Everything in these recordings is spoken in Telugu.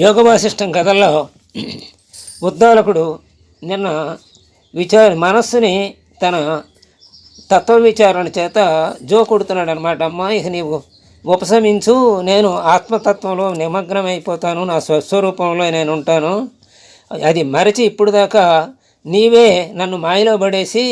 యోగవాసిష్టం కథల్లో ఉద్దాలకుడు నిన్న విచార మనస్సుని తన తత్వ విచారణ చేత జోకొడుతున్నాడు అనమాట అమ్మా ఇక నీవు ఉపశమించు నేను ఆత్మతత్వంలో నిమగ్నమైపోతాను నా స్వస్వరూపంలో నేను ఉంటాను. అది మరచి ఇప్పుడు దాకా నీవే నన్ను మాయలో పడేసి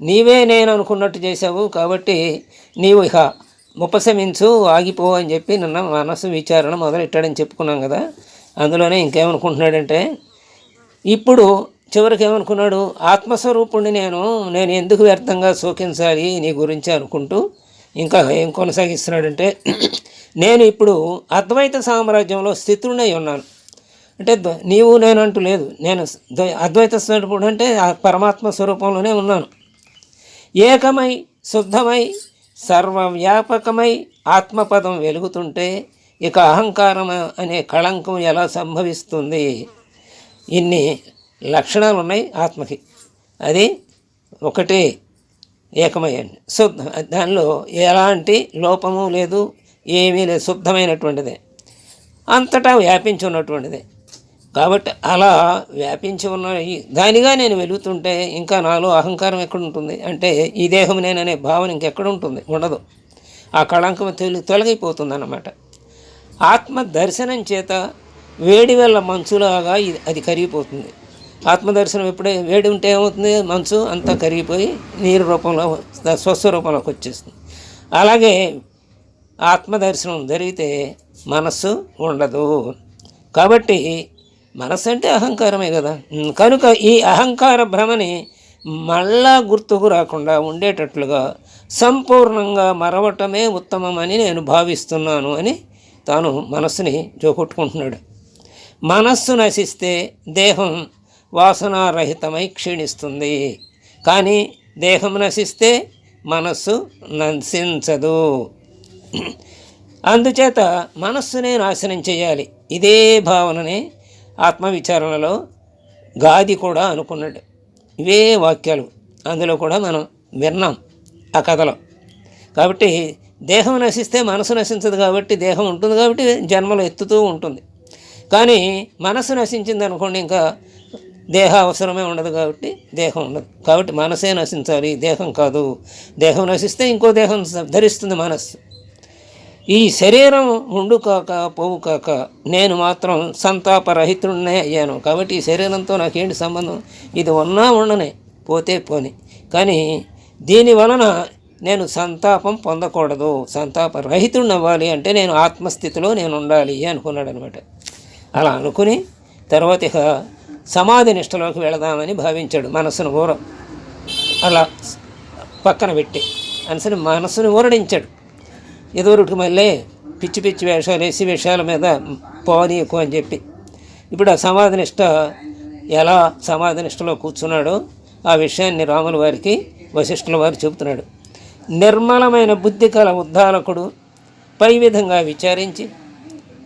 నీవే నేను అనుకున్నట్టు చేసావు కాబట్టి నీవు ఇక ఉపశమించు ఆగిపో అని చెప్పి నిన్న మనస్సు విచారణ మొదలెట్టాడని చెప్పుకున్నాం కదా. అందులోనే ఇంకేమనుకుంటున్నాడంటే ఇప్పుడు చివరికి ఏమనుకున్నాడు? ఆత్మస్వరూపుణ్ణి నేను నేను ఎందుకు వ్యర్థంగా శోకించాలి నీ గురించి అనుకుంటూ ఇంకా ఏం కొనసాగిస్తున్నాడంటే నేను ఇప్పుడు అద్వైత సామ్రాజ్యంలో స్థితుడినై ఉన్నాను. అంటే నీవు నేను అంటూ లేదు. నేను అద్వైత స్వరూపుడు అంటే ఆ పరమాత్మ స్వరూపంలోనే ఉన్నాను. ఏకమై శుద్ధమై సర్వవ్యాపకమై ఆత్మపదం వెలుగుతుంటే ఇక అహంకారం అనే కళంకం ఎలా సంభవిస్తుంది? ఇన్ని లక్షణాలు ఉన్నాయి ఆత్మకి. అది ఒకటి ఏకమయ్యండి. శుద్ధ దానిలో ఎలాంటి లోపము లేదు ఏమీ లేదు శుద్ధమైనటువంటిదే. అంతటా వ్యాపించి ఉన్నటువంటిదే కాబట్టి అలా వ్యాపించి ఉన్న ఈ- దానిగా నేను వెలుగుతుంటే ఇంకా నాలో అహంకారం ఎక్కడుంటుంది? అంటే ఈ దేహం నేననే భావన ఇంకెక్కడ ఉంటుంది ఉండదు. ఆ కళంకం తొలి తొలగిపోతుంది అన్నమాట ఆత్మ దర్శనం చేత వేడి వల్ల మంచులాగా ఇది- అది కరిగిపోతుంది. ఆత్మదర్శనం ఎప్పుడే వేడి ఉంటే ఏమవుతుంది? మనసు అంతా కరిగిపోయి నీరు రూపంలో స్వస్థ రూపంలోకి వచ్చేస్తుంది. అలాగే ఆత్మదర్శనం జరిగితే మనస్సు ఉండదు. కాబట్టి మనస్సు అంటే అహంకారమే కదా. కనుక ఈ అహంకార భ్రమని మళ్ళా గుర్తుకు రాకుండా ఉండేటట్లుగా సంపూర్ణంగా మరవటమే ఉత్తమమని నేను భావిస్తున్నాను అని తాను మనస్సుని జోగొట్టుకుంటున్నాడు మనస్సు నశిస్తే దేహం వాసనారహితమై క్షీణిస్తుంది. కానీ దేహం నశిస్తే మనస్సు నశించదు అందుచేత మనస్సునే నాశనం చేయాలి. ఇదే భావననే ఆత్మవిచారణలో గాది కూడా అనుకున్నాడు. ఇవే వాక్యాలు. అందులో కూడా మనం విన్నాం ఆ కథలో. కాబట్టి దేహం నశిస్తే మనసు నశించదు కాబట్టి దేహం ఉంటుంది కాబట్టి జన్మలు ఎత్తుతూ ఉంటుంది. కానీ మనసు నశించింది అనుకోండి ఇంకా దేహ అవసరమే ఉండదు కాబట్టి దేహం ఉండదు. కాబట్టి మనసే నశించాలి దేహం కాదు. దేహం నశిస్తే ఇంకో దేహం ధరిస్తుంది మనస్సు. ఈ శరీరం ఉండు కాక పోవు కాక నేను మాత్రం సంతాపరహితుడినే అయ్యాను. కాబట్టి ఈ శరీరంతో నాకేంటి సంబంధం? ఇది ఉన్నా ఉండనే పోతే పోని. కానీ దీని వలన నేను సంతాపం పొందకూడదు. సంతాప రహితుడిని అవ్వాలి అంటే నేను ఆత్మస్థితిలో నేను ఉండాలి అనుకున్నాడు అనమాట అలా అనుకుని తర్వాత ఇక సమాధి నిష్టలోకి వెళదామని భావించాడు మనసును ఊర. అలా పక్కన పెట్టి అనుసరి మనసును ఊరడించాడు. ఎదురుకి మళ్ళీ పిచ్చి పిచ్చి వేషాలు వేసి విషయాల మీద పోనీకు అని చెప్పి. ఇప్పుడు ఆ సమాధినిష్ట ఎలా సమాధినిష్టలో కూర్చున్నాడో ఆ విషయాన్ని రాముల వారికి వశిష్ఠుల వారు చెబుతున్నాడు. నిర్మలమైన బుద్ధి కల ఉద్దాలకుడు పై విధంగా విచారించి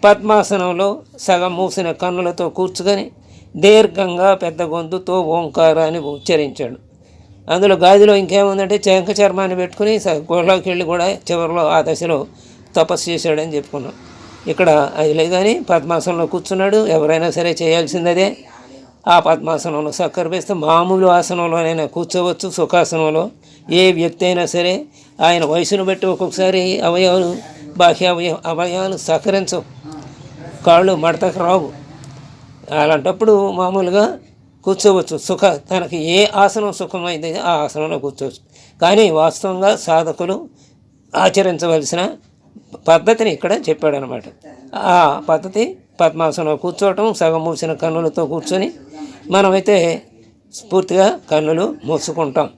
పద్మాసనంలో సగం మూసిన కన్నులతో కూర్చుకొని దీర్ఘంగా పెద్ద గొంతుతో ఓంకారాన్ని ఉచ్చరించాడు. అందులో గాదిలో ఇంకేముందంటే చెంక చర్మాన్ని పెట్టుకుని స- గుహలోకి వెళ్ళి కూడా చివరిలో ఆ దశలో తపస్సు చేశాడని చెప్పుకున్నాం. ఇక్కడ అది లేదు కానీ పద్మాసనంలో కూర్చున్నాడు. ఎవరైనా సరే చేయాల్సిందే. ఆ పద్మాసనంలో సక్కరపేస్తే మామూలు ఆసనంలోనైనా కూర్చోవచ్చు సుఖాసనంలో. ఏ వ్యక్తి అయినా సరే ఆయన వయసును బట్టి ఒక్కొక్కసారి అవయవాలు బాహ్య అవయ అవయవాలు సహకరించవు. కాళ్ళు మడతకు రావు. అలాంటప్పుడు మామూలుగా కూర్చోవచ్చు. సుఖ తనకి ఏ ఆసనం సుఖమైంది ఆ ఆసనంలో కూర్చోవచ్చు. కానీ వాస్తవంగా సాధకులు ఆచరించవలసిన పద్ధతిని ఇక్కడ చెప్పాడనమాట. ఆ పద్ధతి పద్మాసనంలో కూర్చోవటం సగం మూసిన కన్నులతో కూర్చొని మనమైతే స్ఫూర్తిగా కన్నులు మూసుకుంటాం.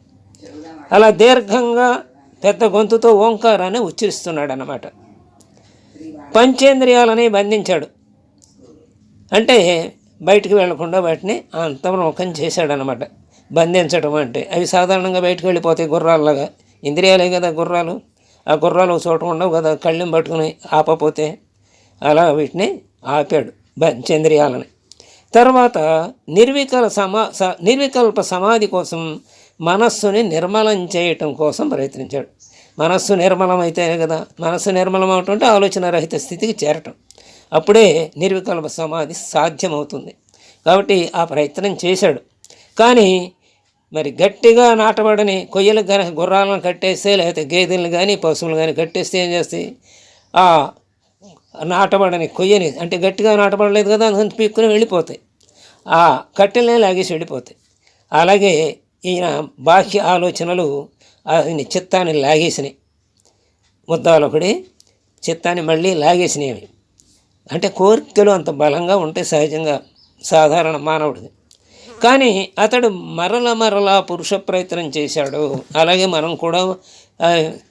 అలా దీర్ఘంగా పెద్ద గొంతుతో ఓంకారాన్ని ఉచ్చరిస్తున్నాడు అన్నమాట పంచేంద్రియాలని బంధించాడు. అంటే బయటికి వెళ్ళకుండా వాటిని అంతర్ముఖం చేశాడనమాట బంధించడం అంటే అవి సాధారణంగా బయటకు వెళ్ళిపోతాయి గుర్రాల్లాగా. ఇంద్రియాలే కదా గుర్రాలు. ఆ గుర్రాలు చోట ఉండవు కదా కళ్ళెం పట్టుకుని ఆపపోతే అలా వీటిని ఆపాడు పంచేంద్రియాలని. తర్వాత నిర్వికల సమా నిర్వికల్ప సమాధి కోసం మనస్సుని నిర్మలం చేయటం కోసం ప్రయత్నించాడు. మనస్సు నిర్మలం కదా మనస్సు నిర్మలం అవటం అంటే ఆలోచన రహిత స్థితికి చేరటం. అప్పుడే నిర్వికల్ప సమాధి సాధ్యమవుతుంది. కాబట్టి ఆ ప్రయత్నం చేశాడు. కానీ మరి గట్టిగా నాటబడని కొయ్యలకు కానీ గుర్రాలను కట్టేస్తే లేకపోతే గేదెలను కానీ పశువులు కానీ కట్టేస్తే ఏం చేస్తాయి? ఆ నాటబడని కొయ్యని అంటే గట్టిగా నాటబడలేదు కదా అందుకని పీక్కుని వెళ్ళిపోతాయి. ఆ కట్టెలనే లాగేసి వెళ్ళిపోతాయి. అలాగే ఈయన బాహ్య ఆలోచనలు ఆయన చిత్తాన్ని లాగేసినాయి. ముద్దాలొకడి చిత్తాన్ని మళ్ళీ లాగేసినవి అంటే కోరికలు అంత బలంగా ఉంటాయి సహజంగా సాధారణ మానవుడిది. కానీ అతడు మరల మరలా పురుష ప్రయత్నం చేశాడు. అలాగే మనం కూడా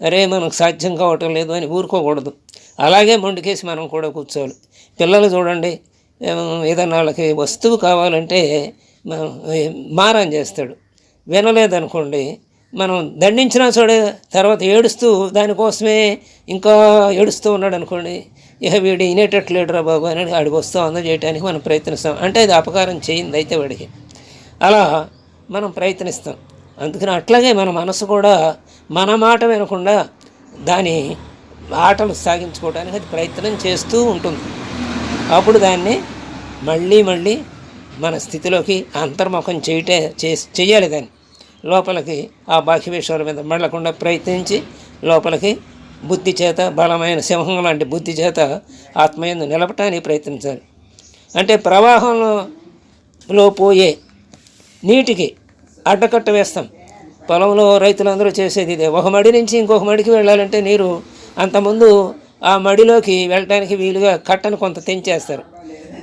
అరే మనకు సాధ్యం కావటం లేదు అని ఊరుకోకూడదు. అలాగే మొండికేసి మనం కూడా కూర్చోవాలి. పిల్లలు చూడండి ఏదన్నా వాళ్ళకి వస్తువు కావాలంటే మనం మారం చేస్తాడు. వినలేదనుకోండి మనం దండించినా చూడే తర్వాత ఏడుస్తూ దానికోసమే ఇంకా ఏడుస్తూ ఉన్నాడు అనుకోండి ఇక వీడు వినేటట్లేడురా బాబు అని ఆడికి వస్తూ అందజేయడానికి మనం ప్రయత్నిస్తాం. అంటే అది అపకారం చేయింది అయితే వాడికి. అలా మనం ప్రయత్నిస్తాం. అందుకని అట్లాగే మన మనసు కూడా మన మాట వినకుండా దాని ఆటలు సాగించుకోవడానికి అది ప్రయత్నం చేస్తూ ఉంటుంది. అప్పుడు దాన్ని మళ్ళీ మళ్ళీ మన స్థితిలోకి అంతర్ముఖం చేయటే చేసి చేయాలి దాన్ని. లోపలికి ఆ బాహ్య విషయాల మీద మళ్ళకుండా ప్రయత్నించి లోపలికి బుద్ధి చేత బలమైన సింహం లాంటి బుద్ధి చేత ఆత్మయందు నిలపటానికి ప్రయత్నించాలి. అంటే ప్రవాహంలో పోయే నీటికి అడ్డకట్ట వేస్తాం. పొలంలో రైతులందరూ చేసేది ఇదే. ఒక మడి నుంచి ఇంకొక మడికి వెళ్ళాలంటే నీరు అంతకుముందు ఆ మడిలోకి వెళ్ళడానికి వీలుగా కట్టను కొంత తెంచేస్తారు.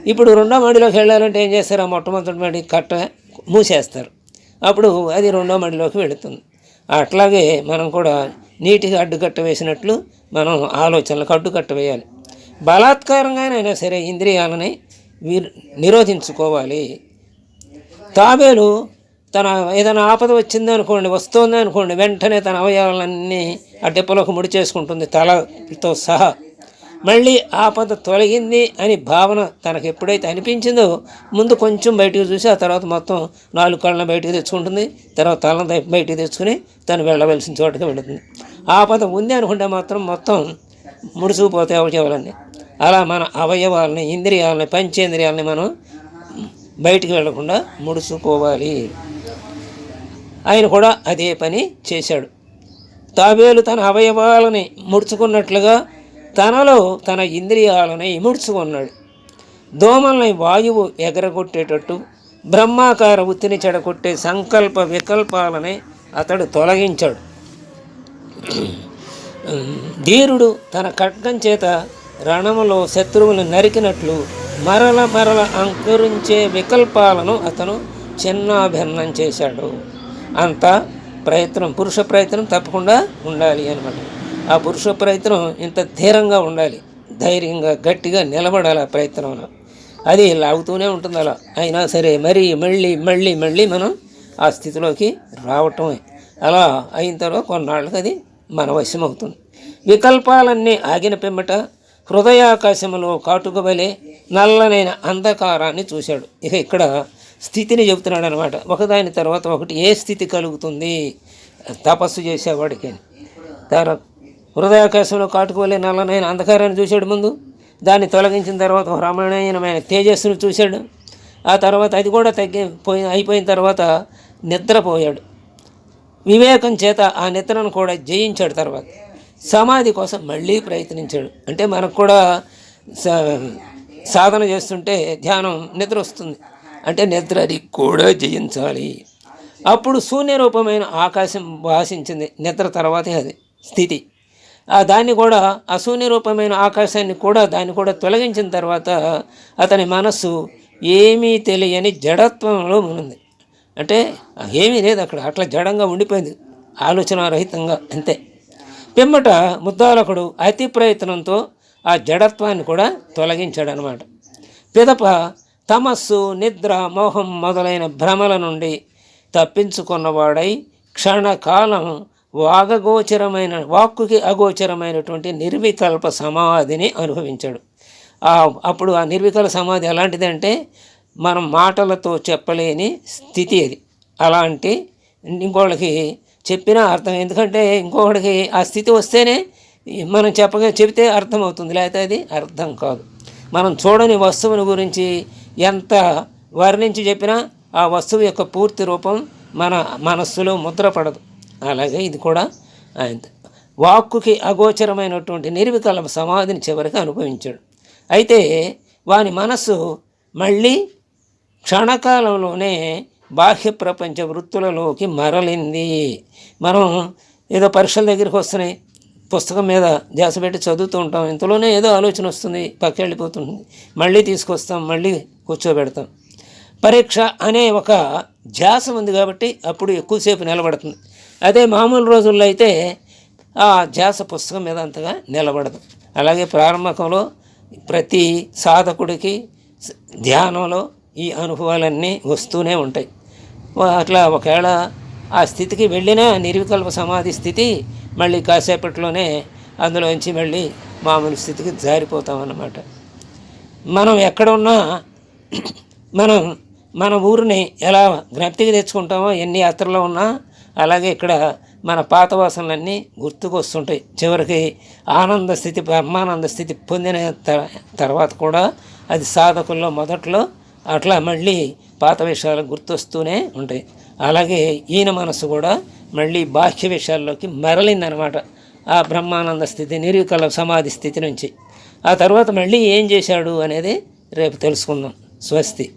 ఇప్పుడు రెండో మడిలోకి వెళ్ళాలంటే ఏం చేస్తారు? ఆ మొట్టమొదటి మడి కట్ట మూసేస్తారు. అప్పుడు అది రెండో మడిలోకి వెళుతుంది. అట్లాగే మనం కూడా నీటికి అడ్డుకట్ట వేసినట్లు మనం ఆలోచనలకు అడ్డుకట్ట వేయాలి. బలాత్కారంగానైనా సరే ఇంద్రియాలని వీరు నిరోధించుకోవాలి. తాబేలు తన ఏదైనా ఆపద వచ్చింది అనుకోండి వస్తుంది అనుకోండి వెంటనే తన అవయవాలన్నీ ఆ డిప్పలోకి ముడి చేసుకుంటుంది తలతో సహా. మళ్ళీ ఆపద తొలగింది అని భావన తనకు ఎప్పుడైతే అనిపించిందో ముందు కొంచెం బయటికి చూసి ఆ తర్వాత మొత్తం నాలుగు కళ్ళను బయటికి తెచ్చుకుంటుంది తర్వాత తలను ద- బయటికి తెచ్చుకుని తను వెళ్ళవలసిన చోటుకి వెళుతుంది. ఆపద ఉంది అనుకుంటే మాత్రం మొత్తం ముడుచుకుపోతే అవయవాలన్నీ. అలా మన అవయవాలని ఇంద్రియాలని పంచేంద్రియాలని మనం బయటికి వెళ్ళకుండా ముడుచుకోవాలి ఆయన కూడా అదే పని చేశాడు. తాబేలు తన అవయవాలని ముడుచుకున్నట్లుగా తనలో తన ఇంద్రియాలని ముడుచుకున్నాడు. దోమల్ని వాయువు ఎగరగొట్టేటట్టు బ్రహ్మాకార ఉత్తిని చెడగొట్టే సంకల్ప వికల్పాలని అతడు తొలగించాడు. ధీరుడు తన ఖడ్గం చేత రణములో శత్రువులు నరికినట్లు మరల మరల అంకురించే వికల్పాలను అతను చిన్నాభిన్నం చేశాడు. అంత ప్రయత్నం పురుష ప్రయత్నం తప్పకుండా ఉండాలి అనమాట ఆ పురుష ప్రయత్నం ఇంత ధీరంగా ఉండాలి ధైర్యంగా గట్టిగా నిలబడాలి ఆ ప్రయత్నంలో. అది లాగుతూనే ఉంటుంది అలా. అయినా సరే మరీ మళ్ళీ మళ్ళీ మళ్ళీ మనం ఆ స్థితిలోకి రావటమే. అలా అయిన తర్వాత కొన్నాళ్ళకి అది మన వశం అవుతుంది. వికల్పాలన్నీ ఆగిన పిమ్మట హృదయాకాశములో కాటుకబలే నల్లనైన అంధకారాన్ని చూశాడు. ఇక ఇక్కడ స్థితిని చెబుతున్నాడు అనమాట ఒకదాని తర్వాత ఒకటి ఏ స్థితి కలుగుతుంది? తపస్సు చేసేవాడికి. తన హృదయాకాశంలో కాటుకోలే నల్లనైన అంధకారాన్ని చూశాడు ముందు. దాన్ని తొలగించిన తర్వాత ఒక రమణీయమైన తేజస్సును చూశాడు. ఆ తర్వాత అది కూడా తగ్గి పోయి అయిపోయిన తర్వాత నిద్రపోయాడు. వివేకం చేత ఆ నిద్రను కూడా జయించాడు తర్వాత. సమాధి కోసం మళ్ళీ ప్రయత్నించాడు. అంటే మనకు కూడా సాధన చేస్తుంటే ధ్యానం నిద్ర వస్తుంది. అంటే నిద్ర అది కూడా జయించాలి. అప్పుడు శూన్య రూపమైన ఆకాశం భాషించింది నిద్ర తర్వాతే అది స్థితి. ఆ దాన్ని కూడా ఆ శూన్య రూపమైన ఆకాశాన్ని కూడా దాన్ని కూడా తొలగించిన తర్వాత అతని మనస్సు ఏమీ తెలియని జడత్వంలో ఉంది అంటే ఏమీ లేదు అక్కడ అట్లా జడంగా ఉండిపోయింది. ఆలోచన రహితంగా అంతే. పిమ్మట ముద్దాలకుడు అతి ప్రయత్నంతో ఆ జడత్వాన్ని కూడా తొలగించాడనమాట పిదప తమస్సు నిద్ర మోహం మొదలైన భ్రమల నుండి తప్పించుకున్నవాడై క్షణకాలం వాగగోచరమైన వాక్కుకి అగోచరమైనటువంటి నిర్వికల్ప సమాధిని అనుభవించాడు. అప్పుడు ఆ నిర్వికల్ప సమాధి ఎలాంటిదంటే మనం మాటలతో చెప్పలేని స్థితి అది. అలాంటి ఇంకోళ్ళకి చెప్పినా అర్థం ఎందుకంటే ఇంకొకడికి ఆ స్థితి వస్తేనే మనం చెప్పగా చెబితే అర్థమవుతుంది. లేకపోతే అది అర్థం కాదు. మనం చూడని వస్తువుని గురించి ఎంత వర్ణించి చెప్పినా ఆ వస్తువు యొక్క పూర్తి రూపం మన మనస్సులో ముద్రపడదు అలాగే ఇది కూడా ఆయన వాక్కుకి అగోచరమైనటువంటి నిర్వికల్ప సమాధిని చివరికి అనుభవించాడు. అయితే వాని మనస్సు మళ్ళీ క్షణకాలంలోనే బాహ్య ప్రపంచ వృత్తులలోకి మరలింది. మనం ఏదో పరీక్షల దగ్గరికి వస్తున్నాయి. పుస్తకం మీద ధ్యాస పెట్టి చదువుతూ ఉంటాం. ఇంతలోనే ఏదో ఆలోచన వస్తుంది. పక్కెళ్ళిపోతుంది మళ్ళీ తీసుకొస్తాం. మళ్ళీ కూర్చోబెడతాం. పరీక్ష అనే ఒక ధ్యాస ఉంది కాబట్టి అప్పుడు ఎక్కువసేపు నిలబడుతుంది. అదే మామూలు రోజుల్లో అయితే ఆ ధ్యాస పుస్తకం మీద అంతగా నిలబడదు. అలాగే ప్రారంభకంలో ప్రతి సాధకుడికి ధ్యానంలో ఈ అనుభవాలన్నీ వస్తూనే ఉంటాయి. అట్లా ఒకవేళ ఆ స్థితికి వెళ్ళినా నిర్వికల్ప సమాధి స్థితి మళ్ళీ కాసేపట్లోనే అందులోంచి మళ్ళీ మామూలు స్థితికి జారిపోతాం అన్నమాట మనం ఎక్కడ ఉన్నా మనం మన ఊరిని ఎలా జ్ఞప్తికి తెచ్చుకుంటామో ఎన్ని యాత్రలో ఉన్నా అలాగే ఇక్కడ మన పాత వాసనలన్నీ గుర్తుకొస్తుంటాయి. చివరికి ఆనంద స్థితి బ్రహ్మానంద స్థితి పొందిన త- తర్వాత కూడా అది సాధకుల్లో మొదట్లో అట్లా మళ్ళీ పాత విషయాలు గుర్తొస్తూనే ఉంటాయి. అలాగే ఈయన మనసు కూడా మళ్ళీ బాహ్య విషయాల్లోకి మరలిందనమాట ఆ బ్రహ్మానంద స్థితి నిర్వికల సమాధి స్థితి నుంచి. ఆ తర్వాత మళ్ళీ ఏం చేశాడు అనేది రేపు తెలుసుకుందాం. స్వస్తి.